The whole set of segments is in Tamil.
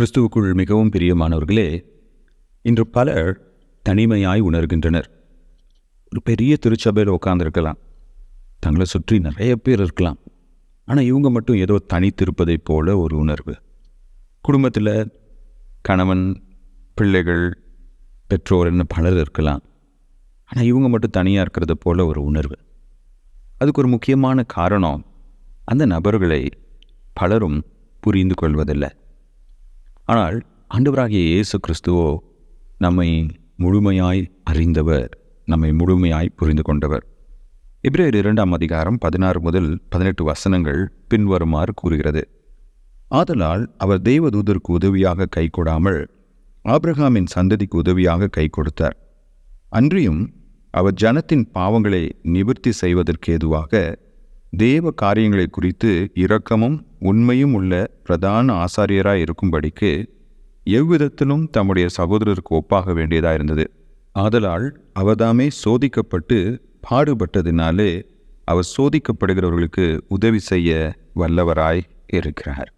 கிறிஸ்துவுக்குள் மிகவும் பிரியமானவர்களே இன்று பலர் தனிமையாய் உணர்கின்றனர். ஒரு பெரிய திருச்சபையில் உட்காந்துருக்கலாம் தங்களை சுற்றி நிறைய பேர் இருக்கலாம். ஆனால் இவங்க மட்டும் ஏதோ தனித்திருப்பதைப் போல ஒரு உணர்வு. குடும்பத்தில் கணவன் பிள்ளைகள் பெற்றோர் என்ன பலர் இருக்கலாம். ஆனால் இவங்க மட்டும் தனியாக இருக்கிறது போல ஒரு உணர்வு. அதுக்கு ஒரு முக்கியமான காரணம் அந்த நபர்களை பலரும் புரிந்து கொள்வதில்லை. ஆனால் ஆண்டவராகிய இயேசு கிறிஸ்துவோ நம்மை முழுமையாய் அறிந்தவர் நம்மை முழுமையாய் புரிந்து கொண்டவர். இப்ரேர் இரண்டாம் அதிகாரம் பதினாறு முதல் பதினெட்டு வசனங்கள் பின்வருமாறு கூறுகிறது. ஆதலால் அவர் தெய்வதூதருக்கு உதவியாக கை கொடாமல் ஆப்ரஹாமின் சந்ததிக்கு உதவியாக கை கொடுத்தார். அன்றியும் அவர் ஜனத்தின் பாவங்களை நிவர்த்தி செய்வதற்கு ஏதுவாக தேவ காரியங்களை குறித்து இரக்கமும் உண்மையும் உள்ள பிரதான ஆசாரியராக இருக்கும்படிக்கு எவ்விதத்திலும் தம்முடைய சகோதரருக்கு ஒப்பாக வேண்டியதாக இருந்தது ஆதலால் அவர்தாமே சோதிக்கப்பட்டு பாடுபட்டதினாலே அவர் சோதிக்கப்படுகிறவர்களுக்கு உதவி செய்ய வல்லவராய் இருக்கிறார்.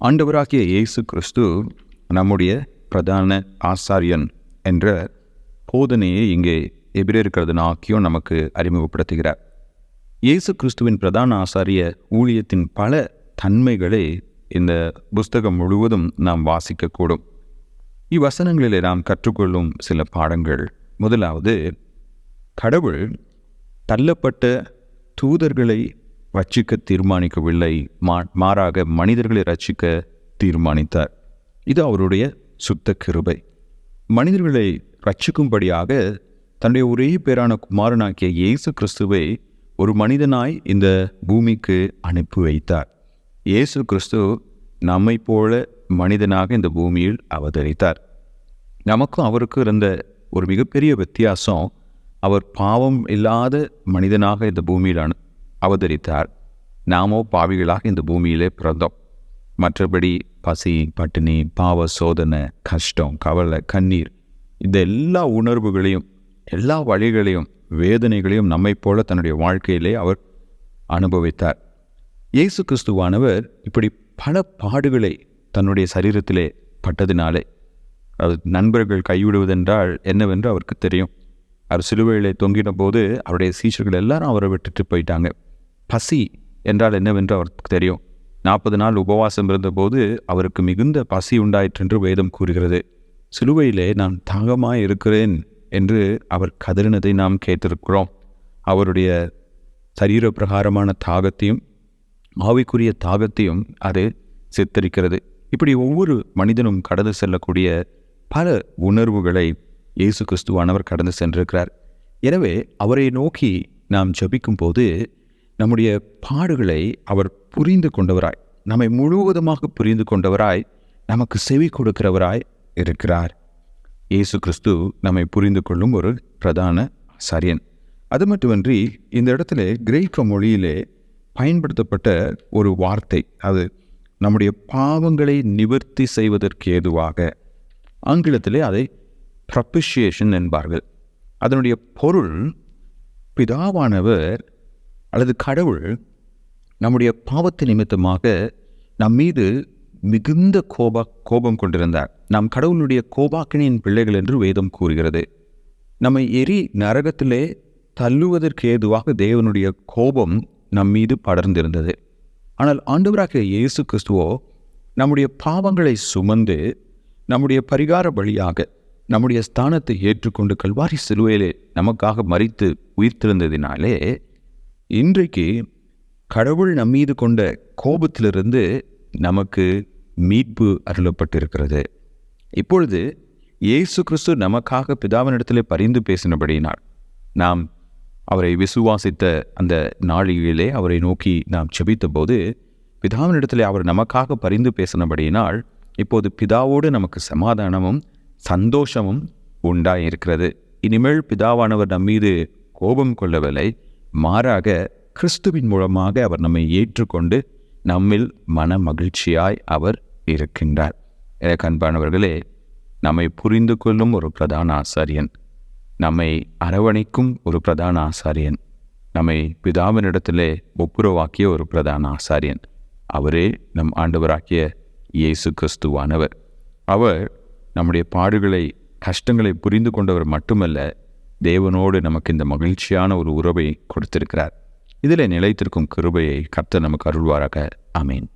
ஆண்டவராகிய இயேசு கிறிஸ்து நம்முடைய பிரதான ஆசாரியன் என்ற போதனையை இங்கே எபிரே நாக்கியும் நமக்கு அறிமுகப்படுத்துகிறார். இயேசு கிறிஸ்துவின் பிரதான ஆசாரிய ஊழியத்தின் பல தன்மைகளை இந்த புஸ்தகம் முழுவதும் நாம் வாசிக்கக்கூடும். இவ்வசனங்களிலே நாம் கற்றுக்கொள்ளும் சில பாடங்கள். முதலாவது கடவுள் தள்ளப்பட்ட தூதர்களை ரட்சிக்க தீர்மானிக்கவில்லை. மா மாறாக மனிதர்களை ரட்சிக்க தீர்மானித்தார். இது அவருடைய சுத்த கிருபை. மனிதர்களை ரட்சிக்கும்படியாக தன்னுடைய ஒரே பேரான குமாரனாக்கிய இயேசு கிறிஸ்துவை ஒரு மனிதனாய் இந்த பூமிக்கு அனுப்பி வைத்தார். இயேசு கிறிஸ்து நம்மை போல மனிதனாக இந்த பூமியில் அவதரித்தார். நமக்கும் அவருக்கு இருந்த ஒரு மிகப்பெரிய வித்தியாசம் அவர் பாவம் இல்லாத மனிதனாக இந்த பூமியில் அனு அவதரித்தார். நாமோ பாவிகளாக இந்த பூமியிலே பிறந்தோம். மற்றபடி பசி பட்டினி பாவ சோதனை கஷ்டம் கவலை கண்ணீர் இந்த எல்லா உணர்வுகளையும் எல்லா வழிகளையும் வேதனைகளையும் நம்மைப் போல தன்னுடைய வாழ்க்கையிலே அவர் அனுபவித்தார். இயேசு கிறிஸ்துவானவர் இப்படி பல பாடுகளை தன்னுடைய சரீரத்திலே பட்டதினாலே அது நண்பர்கள் கைவிடுவதென்றால் என்னவென்று அவருக்கு தெரியும். அவர் சிலுவையிலே தொங்கின போது அவருடைய சீஷர்கள் எல்லாரும் அவரை விட்டுட்டு போயிட்டாங்க. பசி என்றால் என்னவென்று அவருக்கு தெரியும். நாற்பது நாள் உபவாசம் இருந்தபோது அவருக்கு மிகுந்த பசி உண்டாயிற்று என்று வேதம் கூறுகிறது. சிலுவையிலே நான் தாகமாய் இருக்கிறேன் என்று அவர் கதறினதை நாம் கேட்டிருக்கிறோம். அவருடைய சரீர பிரகாரமான தாகத்தையும் ஆவிக்குரிய தாகத்தையும் அது சித்தரிக்கிறது. இப்படி ஒவ்வொரு மனிதனும் கடந்து செல்லக்கூடிய பல உணர்வுகளை இயேசு கிறிஸ்துவானவர் கடந்து சென்றிருக்கிறார். எனவே அவரை நோக்கி நாம் ஜபிக்கும் போது நம்முடைய பாடுகளை அவர் புரிந்து கொண்டவராய் நம்மை முழுவதுமாக புரிந்து கொண்டவராய் நமக்கு செவி கொடுக்கிறவராய் இருக்கிறார். இயேசு கிறிஸ்து நம்மை புரிந்து கொள்ளும் ஒரு பிரதான சரியன். அது மட்டுமன்றி இந்த இடத்துல கிரேக்க மொழியிலே பயன்படுத்தப்பட்ட ஒரு வார்த்தை. அது நம்முடைய பாவங்களை நிவர்த்தி செய்வதற்கு ஏதுவாக ஆங்கிலத்திலே அதை ப்ரப்பிஷியேஷன் என்பார்கள். அதனுடைய பொருள் பிதாவானவர் அல்லது கடவுள் நம்முடைய பாவத்து நிமித்தமாக நம் மீது மிகுந்த கோபா கோபம் கொண்டிருந்தார். நாம் கடவுளுடைய கோபாக்கினியின் பிள்ளைகள் என்று வேதம் கூறுகிறது. நம்மை எரி நரகத்திலே தள்ளுவதற்கு ஏதுவாக தேவனுடைய கோபம் நம் மீது படர்ந்திருந்தது. ஆனால் ஆண்டவராக இயேசு கிறிஸ்துவோ நம்முடைய பாவங்களை சுமந்து நம்முடைய பரிகார வழியாக நம்முடைய ஸ்தானத்தை ஏற்றுக்கொண்டு கல்வாரி சிலுவையிலே நமக்காக மறித்து உயிர்த்திருந்ததினாலே இன்றைக்கு கடவுள் நம்மீது கொண்ட கோபத்திலிருந்து நமக்கு மீட்பு அருளப்பட்டிருக்கிறது. இப்பொழுது இயேசு கிறிஸ்து நமக்காக பிதாவினிடத்தில் பரிந்து பேசினபடியினால் நாம் அவரை விசுவாசித்த அந்த நாளிலே அவரை நோக்கி நாம் செபித்தபோது பிதாவினிடத்தில் அவர் நமக்காக பரிந்து பேசினபடியினால் இப்போது பிதாவோடு நமக்கு சமாதானமும் சந்தோஷமும் உண்டாயிருக்கிறது. இனிமேல் பிதாவானவர் நம்மீது கோபம் கொள்ளவில்லை. மாறாக கிறிஸ்துவின் மூலமாக அவர் நம்மை ஏற்றுக்கொண்டு நம்மில் மன மகிழ்ச்சியாய் அவர் இருக்கின்றார். எனக்கு அன்பானவர்களே நம்மை புரிந்து கொள்ளும் ஒரு பிரதான ஆசாரியன் நம்மை அரவணைக்கும் ஒரு பிரதான ஆசாரியன் நம்மை பிதாவினிடத்திலே ஒப்புரவாக்கிய ஒரு பிரதான ஆசாரியன். அவரே நம் ஆண்டவராக்கிய இயேசு கிறிஸ்துவானவர். அவர் நம்முடைய பாடுகளை கஷ்டங்களை புரிந்து கொண்டவர் மட்டுமல்ல தேவனோடு நமக்கு இந்த மகிழ்ச்சியான ஒரு உறவை கொடுத்திருக்கிறார். இதில் நிலைத்திருக்கும் கிருபையை கர்த்தர் நமக்கு அருள்வாராக. அமேன்